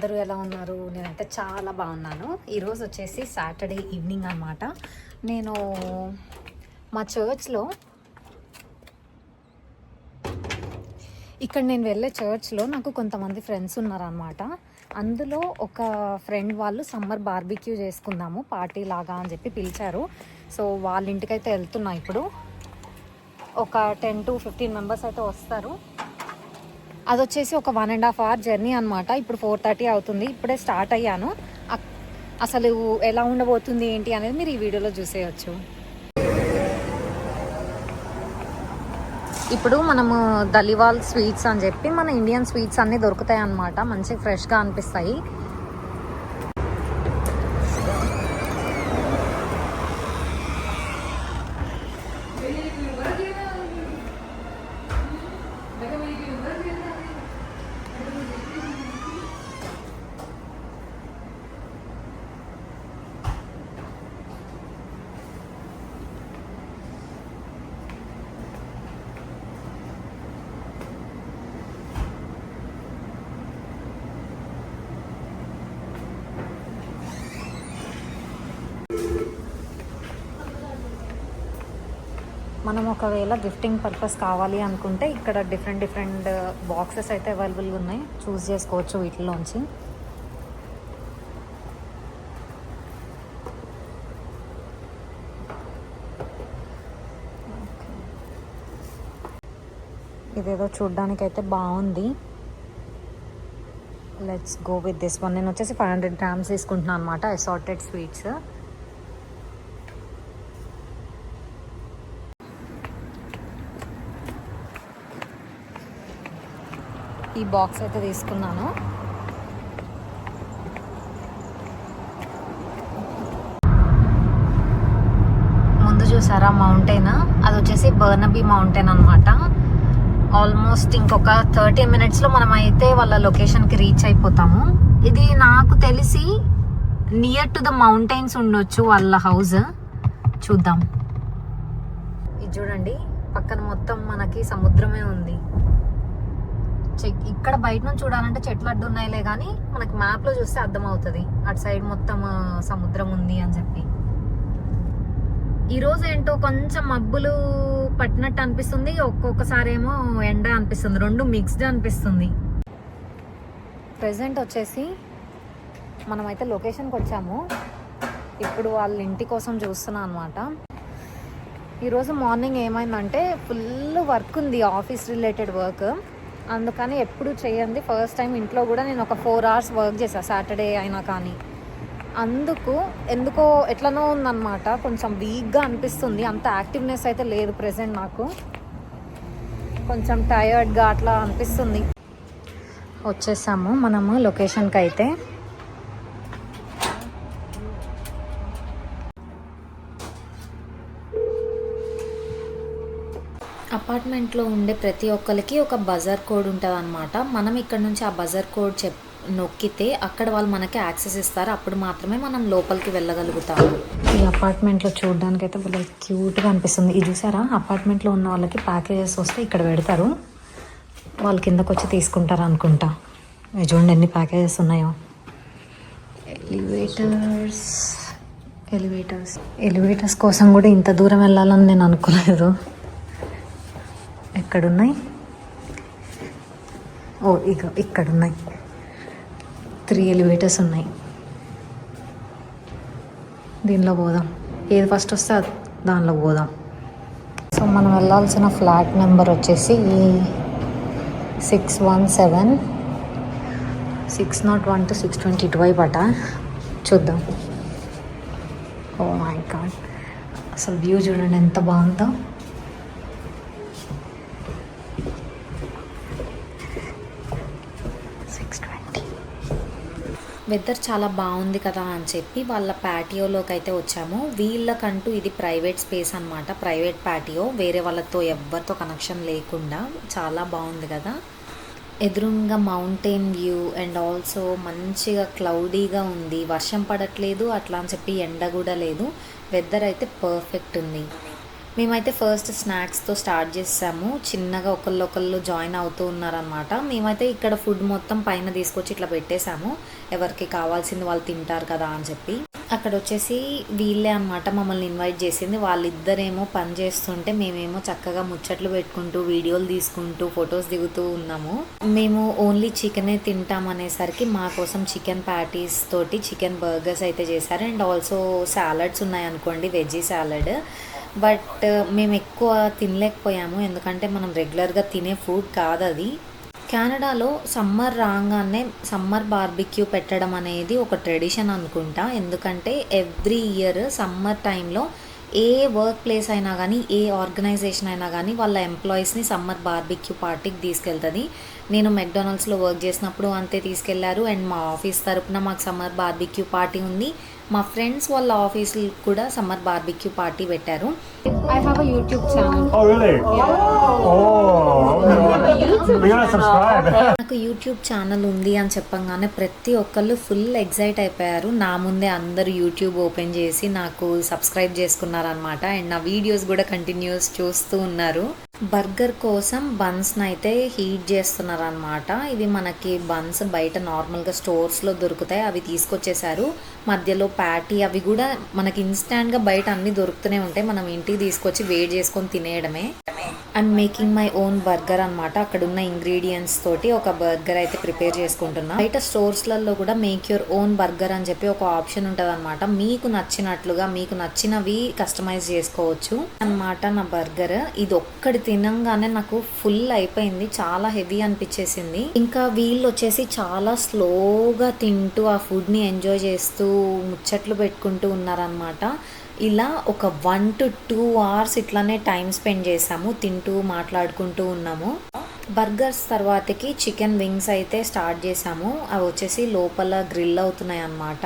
అందరూ ఎలా ఉన్నారు? నేనైతే చాలా బాగున్నాను. ఈరోజు వచ్చేసి సాటర్డే ఈవినింగ్ అనమాట నేను మా చర్చ్లో ఇక్కడ నేను వెళ్ళే చర్చ్లో నాకు కొంతమంది ఫ్రెండ్స్ ఉన్నారనమాట అందులో ఒక ఫ్రెండ్ వాళ్ళు సమ్మర్ బార్బిక్యూ చేసుకుందాము పార్టీ లాగా అని చెప్పి పిలిచారు. సో వాళ్ళ ఇంటికైతే వెళ్తున్నా ఇప్పుడు. ఒక టెన్ టు ఫిఫ్టీన్ మెంబర్స్ అయితే వస్తారు. అది వచ్చేసి ఒక one and half hour journey అనమాట ఇప్పుడు ఫోర్ థర్టీ అవుతుంది. ఇప్పుడే స్టార్ట్ అయ్యాను. అసలు ఎలా ఉండబోతుంది ఏంటి అనేది మీరు ఈ వీడియోలో చూసేయచ్చు. ఇప్పుడు మనము దలివాల్ స్వీట్స్ అని చెప్పి మన ఇండియన్ స్వీట్స్ అన్నీ దొరుకుతాయి అన్నమాట మంచి ఫ్రెష్గా అనిపిస్తాయి. మనం ఒకవేళ గిఫ్టింగ్ పర్పస్ కావాలి అనుకుంటే ఇక్కడ డిఫరెంట్ డిఫరెంట్ బాక్సెస్ అయితే అవైలబుల్గా ఉన్నాయి. చూస్ చేసుకోవచ్చు వీటిలోంచి. ఇదేదో చూడ్డానికి అయితే బాగుంది. Let's go with this one నేను వచ్చేసి ఫైవ్ హండ్రెడ్ గ్రామ్స్ తీసుకుంటున్నాను అనమాట అసార్టెడ్ స్వీట్స్ ఈ బాక్స్ అయితే తీసుకున్నాను. ముందు చూసారా మౌంటైన్ అది వచ్చేసి బర్నబీ మౌంటైన్ అనమాట ఆల్మోస్ట్ ఇంకొక థర్టీ మినిట్స్లో మనం అయితే వాళ్ళ లొకేషన్కి రీచ్ అయిపోతాము. ఇది నాకు తెలిసి నియర్ టు ద మౌంటైన్స్ ఉండొచ్చు వాళ్ళ హౌస్ చూద్దాం. ఇది చూడండి పక్కన మొత్తం మనకి సముద్రమే ఉంది. ఇక్కడ బయట నుంచి చూడాలంటే చెట్లు అడ్డు ఉన్నాయిలే కానీ మనకి మ్యాప్లో చూస్తే అర్థమవుతుంది. అటు సైడ్ మొత్తం సముద్రం ఉంది అని చెప్పి. ఈరోజు ఏంటో కొంచెం మబ్బులు పట్టినట్టు అనిపిస్తుంది. ఒక్కొక్కసారి ఏమో ఎండ అనిపిస్తుంది. రెండు మిక్స్డ్ అనిపిస్తుంది. ప్రెసెంట్ వచ్చేసి మనమైతే లొకేషన్కి వచ్చాము. ఇప్పుడు వాళ్ళ ఇంటి కోసం చూస్తున్నాం అనమాట ఈరోజు మార్నింగ్ ఏమైందంటే ఫుల్ వర్క్ ఉంది ఆఫీస్ రిలేటెడ్ వర్క్ అందుకని ఎప్పుడు చేయండి. ఫస్ట్ టైం ఇంట్లో కూడా నేను ఒక ఫోర్ అవర్స్ వర్క్ చేశాను సాటర్డే అయినా కానీ. అందుకు ఎందుకో ఎట్లనో ఉందన్నమాట. కొంచెం వీక్గా అనిపిస్తుంది. అంత యాక్టివ్నెస్ అయితే లేదు ప్రెసెంట్ నాకు. కొంచెం టయర్డ్గా అట్లా అనిపిస్తుంది. వచ్చేసాము. మనము లొకేషన్కి అయితే అపార్ట్మెంట్లో ఉండే ప్రతి ఒక్కరికి ఒక బజర్ కోడ్ ఉంటుంది అనమాట మనం ఇక్కడ నుంచి ఆ బజర్ కోడ్ చెప్ నొక్కితే అక్కడ వాళ్ళు మనకి యాక్సెస్ ఇస్తారు. అప్పుడు మాత్రమే మనం లోపలికి వెళ్ళగలుగుతాము. ఈ అపార్ట్మెంట్లో చూడడానికి అయితే భలే క్యూట్గా అనిపిస్తుంది. ఇది చూసారా? అపార్ట్మెంట్లో ఉన్న వాళ్ళకి ప్యాకేజెస్ వస్తే ఇక్కడ పెడతారు. వాళ్ళు కిందకు వచ్చి తీసుకుంటారు అనుకుంటా. చూడండి ఎన్ని ప్యాకేజెస్ ఉన్నాయో. ఎలివేటర్స్. ఎలివేటర్స్. ఎలివేటర్స్ కోసం కూడా ఇంత దూరం వెళ్ళాలని నేను అనుకోలేదు. ఎక్కడున్నాయి? ఓ ఇక ఇక్కడున్నాయి. త్రీ ఎలివేటర్స్ ఉన్నాయి. దీనిలో పోదాం. ఏది ఫస్ట్ వస్తే అది దానిలో పోదాం. సో మనం వెళ్ళాల్సిన ఫ్లాట్ నెంబర్ వచ్చేసి six one seven six not one two six twenty two అట. చూద్దాం. ఓ మై గాడ్ అసలు వ్యూ చూడండి ఎంత బాగుందో సిక్స్ ట్వంటీ వెదర్ చాలా బాగుంది కదా అని చెప్పి వాళ్ళ ప్యాటియోలోకి అయితే వచ్చాము. వీళ్ళకంటూ ఇది ప్రైవేట్ స్పేస్ అన్నమాట. Private patio. వేరే వాళ్ళతో ఎవరితో కనెక్షన్ లేకుండా చాలా బాగుంది కదా. ఎదురుగా మౌంటైన్ వ్యూ అండ్ ఆల్సో మంచిగా క్లౌడీగా ఉంది. వర్షం పడట్లేదు అట్లా అని చెప్పి ఎండ కూడా లేదు. వెదర్ అయితే పర్ఫెక్ట్ ఉంది. మేమైతే ఫస్ట్ స్నాక్స్తో స్టార్ట్ చేసాము. చిన్నగా ఒకళ్ళు ఒకళ్ళు జాయిన్ అవుతూ ఉన్నారనమాట మేమైతే ఇక్కడ ఫుడ్ మొత్తం పైన తీసుకొచ్చి ఇట్లా పెట్టేశాము ఎవరికి కావాల్సింది వాళ్ళు తింటారు కదా అని చెప్పి. అక్కడ వచ్చేసి వీళ్ళే అనమాట మమ్మల్ని ఇన్వైట్ చేసింది. వాళ్ళిద్దరేమో పని చేస్తుంటే మేమేమో చక్కగా ముచ్చట్లు పెట్టుకుంటూ వీడియోలు తీసుకుంటూ ఫొటోస్ దిగుతూ ఉన్నాము. మేము ఓన్లీ చికెనే తింటాం అనేసరికి మా కోసం చికెన్ ప్యాటీస్ తోటి చికెన్ బర్గర్స్ అయితే చేశారు. అండ్ ఆల్సో సాలడ్స్ ఉన్నాయనుకోండి వెజ్జీ సాలడ్ బట్ మేము ఎక్కువ తినలేకపోయాము. ఎందుకంటే మనం రెగ్యులర్గా తినే ఫుడ్ కాదు అది కెనడాలో సమ్మర్ రాగానే సమ్మర్ బార్బిక్యూ పెట్టడం అనేది ఒక ట్రెడిషన్ అనుకుంటా. ఎందుకంటే ఎవ్రీ ఇయర్ సమ్మర్ టైంలో ఏ వర్క్ ప్లేస్ అయినా కానీ ఏ ఆర్గనైజేషన్ అయినా కానీ వాళ్ళ ఎంప్లాయీస్ని సమ్మర్ బార్బిక్యూ పార్టీకి తీసుకెళ్తుంది. నేను మెక్డొనాల్డ్స్లో వర్క్ చేసినప్పుడు అంతే తీసుకెళ్ళారు. అండ్ మా ఆఫీస్ తరపున మాకు సమ్మర్ బార్బిక్యూ పార్టీ ఉంది. మా ఫ్రెండ్స్ వాళ్ళ ఆఫీసులు కూడా సమ్మర్ బార్బిక్యూ పార్టీ పెట్టారు. I have a YouTube channel Oh? Oh. నాకు యూట్యూబ్ ఛానల్ ఉంది అని చెప్పంగానే ప్రతి ఒక్కళ్ళు ఫుల్ ఎగ్జైట్ అయిపోయారు. నా ముందే అందరూ యూట్యూబ్ ఓపెన్ చేసి నాకు సబ్స్క్రైబ్ చేసుకున్నారనమాట అండ్ నా వీడియోస్ కూడా కంటిన్యూస్ చూస్తూ ఉన్నారు. బర్గర్ కోసం బన్స్ని అయితే హీట్ చేస్తున్నారనమాట ఇవి మనకి బన్స్ బయట నార్మల్గా స్టోర్స్లో దొరుకుతాయి. అవి తీసుకొచ్చేసారు మధ్యలో ప్యాటీ అవి కూడా మనకి ఇన్స్టాంట్గా బయట అన్ని దొరుకుతూనే ఉంటాయి. మనం ఇంటికి తీసుకొచ్చి వేడి చేసుకొని తినేయడమే. I'm making my own burger అనమాట అక్కడ ఉన్న ఇంగ్రీడియంట్స్ తోటి ఒక బర్గర్ అయితే ప్రిపేర్ చేసుకుంటున్నా. బయట స్టోర్స్లలో కూడా మేక్ యువర్ ఓన్ బర్గర్ అని చెప్పి ఒక ఆప్షన్ ఉంటుంది అనమాట మీకు నచ్చినట్లుగా మీకు నచ్చినవి కస్టమైజ్ చేసుకోవచ్చు. అన్నమాట నా బర్గర్ ఇది ఒక్కటి తినంగానే నాకు ఫుల్ అయిపోయింది. చాలా హెవీ అనిపించేసింది. ఇంకా వీళ్ళు వచ్చేసి చాలా స్లోగా తింటూ ఆ ఫుడ్ని ఎంజాయ్ చేస్తూ ముచ్చట్లు పెట్టుకుంటూ ఉన్నారనమాట ఇలా ఒక వన్ టు టూ అవర్స్ ఇట్లానే టైం స్పెండ్ చేసాము తింటూ మాట్లాడుకుంటూ ఉన్నాము. బర్గర్స్ తర్వాతకి చికెన్ వింగ్స్ అయితే స్టార్ట్ చేసాము. అవి వచ్చేసి లోపల గ్రిల్ అవుతున్నాయి అన్నమాట.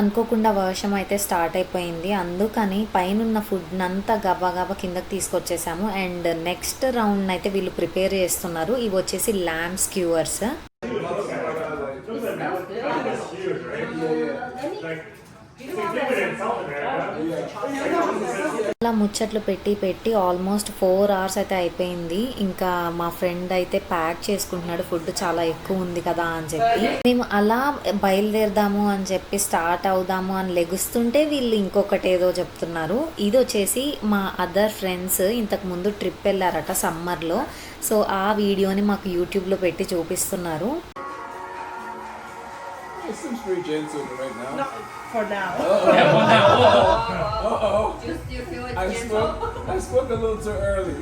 అనుకోకుండా వర్షం అయితే స్టార్ట్ అయిపోయింది. అందుకని పైనున్న ఫుడ్ అంతా గబా గబా కిందకి తీసుకొచ్చేసాము. అండ్ నెక్స్ట్ రౌండ్ అయితే వీళ్ళు ప్రిపేర్ చేస్తున్నారు. ఇవి వచ్చేసి ల్యాంప్స్ స్క్యూవర్స్ ఇట్లా ముచ్చట్లు పెట్టి పెట్టి ఆల్మోస్ట్ ఫోర్ అవర్స్ అయితే అయిపోయింది. ఇంకా మా ఫ్రెండ్ అయితే ప్యాక్ చేసుకుంటున్నాడు. ఫుడ్ చాలా ఎక్కువ ఉంది కదా అని చెప్పి. మేము అలా బయలుదేరదాము అని చెప్పి స్టార్ట్ అవుదాము అని లెగుస్తుంటే వీళ్ళు ఇంకొకటి ఏదో చెప్తున్నారు. ఇది వచ్చేసి మా అదర్ ఫ్రెండ్స్ ఇంతకు ముందు ట్రిప్ వెళ్ళారట సమ్మర్లో. సో ఆ వీడియోని మాకు యూట్యూబ్లో పెట్టి చూపిస్తున్నారు. It seems pretty gentle right now. No, for now. Uh-oh. Just you feel it I gentle? spoke, I spoke a little too early.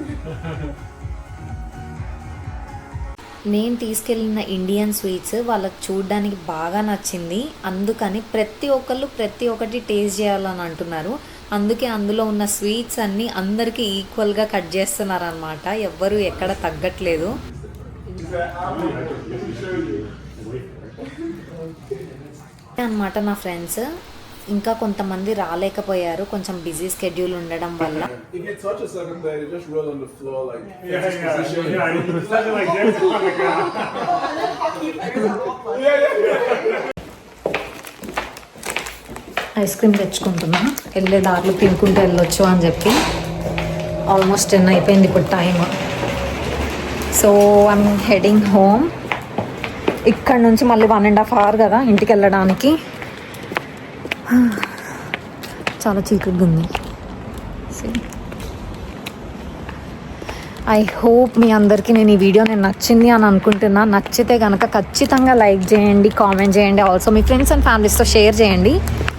నేను తీసుకెళ్ళిన ఇండియన్ స్వీట్స్ వాళ్ళకి చూడడానికి బాగా నచ్చింది అందుకని ప్రతి ఒక్కళ్ళు ప్రతి ఒక్కటి టేస్ట్ చేయాలని అంటున్నారు అందుకే అందులో ఉన్న స్వీట్స్ అన్నీ అందరికీ ఈక్వల్గా కట్ చేస్తున్నారు అనమాట ఎవ్వరు ఎక్కడ తగ్గట్లేదు అనమాట నా ఫ్రెండ్స్. ఇంకా కొంతమంది రాలేకపోయారు. కొంచెం బిజీ స్కెడ్యూల్ ఉండడం వల్ల. Ice cream తెచ్చుకుంటున్నా. వెళ్ళే దారిలో తినుకుంటూ వెళ్ళొచ్చు అని చెప్పి. ఆల్మోస్ట్ టెన్ అయిపోయింది ఇప్పుడు time so I'm heading home ఇక్కడ నుంచి మళ్ళీ వన్ అండ్ హాఫ్ అవర్ కదా ఇంటికి వెళ్ళడానికి. చాలా చీకటిగా ఉంది. ఐ హోప్ మీ అందరికీ నేను ఈ వీడియో నేను నచ్చింది అని అనుకుంటున్నా. నచ్చితే కనుక ఖచ్చితంగా లైక్ చేయండి కామెంట్ చేయండి. ఆల్సో మీ ఫ్రెండ్స్ అండ్ ఫ్యామిలీస్తో షేర్ చేయండి.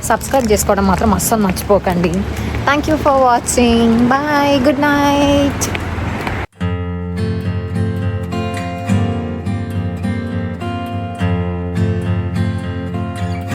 సబ్స్క్రైబ్ చేసుకోవడం మాత్రం అస్సలు మర్చిపోకండి. Thank you for watching bye good night